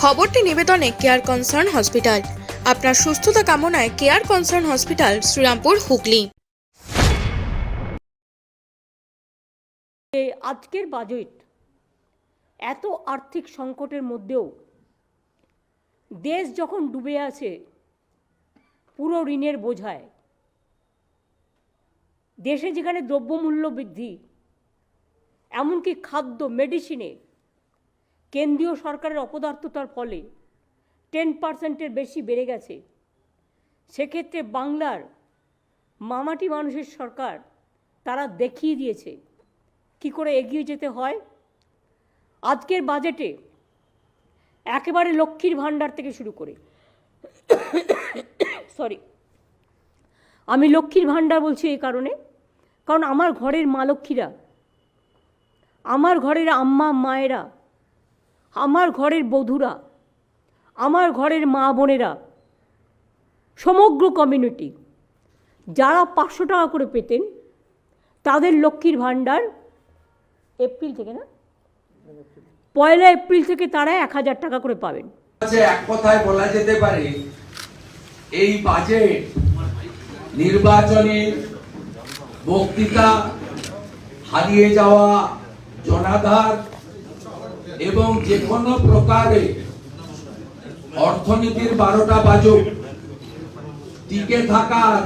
খবরটি নিবেদনে care concern hospital আপনার সুস্থতা কামনায় care concern hospital Serampore, Hooghly. আজকের বাজেট এত আর্থিক সংকটের মধ্যেও দেশ যখন ডুবে আছে, পুরো ঋণের বোঝায়। দেশে যেখানে দ্রব্যমূল্য বৃদ্ধি, এমনকি খাদ্য মেডিসিনে কেন্দ্রীয় সরকারের অপদার্থতার ফলে টেন পার্সেন্টের বেশি বেড়ে গেছে। সেক্ষেত্রে বাংলার মামাটি মানুষের সরকার তারা দেখিয়ে দিয়েছে। কি করে এগিয়ে যেতে হয়? আজকের বাজেটে একেবারে লক্ষ্মীর ভাণ্ডার থেকে শুরু করে। সরি, আমি লক্ষ্মীর ভাণ্ডার বলছি এই কারণে, কারণ আমার ঘরের মা লক্ষ্মীরা, আমার ঘরের আম্মা, মায়েরা আমার ঘরের বধূরা, আমার ঘরের মা বোনেরা, সমগ্র কমিউনিটি যারা পাঁচশো টাকা করে পেতেন, তাদের লক্ষ্মীর ভাণ্ডার এপ্রিল থেকে না? পয়লা এপ্রিল থেকে তারা এক হাজার টাকা করে পাবেন। এক কথায় বলা যেতে পারে, এই বাজেট নির্বাচনী বক্তৃতা হারিয়ে যাওয়া জনাধার এবং যে কোনো প্রকারে অর্থনীতির বারোটা বাজুক, টিকে থাকার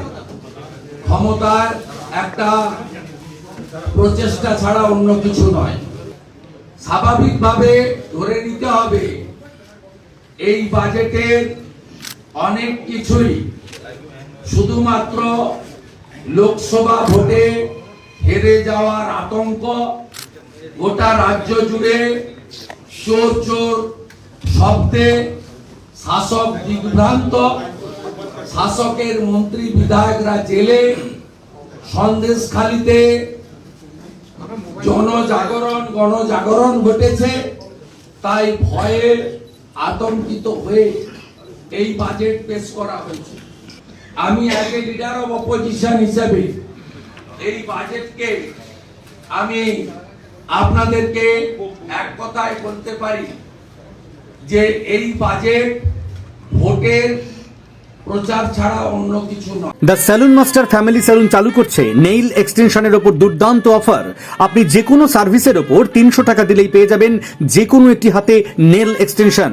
ক্ষমতার একটা প্রচেষ্টা ছাড়া অন্য কিছু নয়। স্বাভাবিকভাবে ধরে নিতে হবে, এই বাজেটের অনেক কিছুই শুধুমাত্র লোকসভা ভোটে হেরে যাওয়ার আতঙ্ক গোটা রাজ্য জুড়ে চোর চোর শব্দে শাসক দিগ্ভ্রান্ত শাসকের মন্ত্রী বিধায়করা জেলে সন্দেশখালিতে জনজাগরণ, গণজাগরণ ঘটেছে, তাই ভয়ে আতঙ্কিত হয়ে এই বাজেট পেশ করা হয়েছে। আমি আগে লিডার অফ অপোজিশন হিসেবে এই বাজেটকে আমি আপনাদেরকে এক কথায় বলতে পারি যে এই বাজেট ভোটের the salon master family salon চালু করছে নেইল এক্সটেনশনের ওপর দুর্দান্ত অফার আপনি যে কোনো সার্ভিসের ওপর তিনশো টাকা দিলেই পেয়ে যাবেন যে কোনো একটি হাতে নেল এক্সটেনশন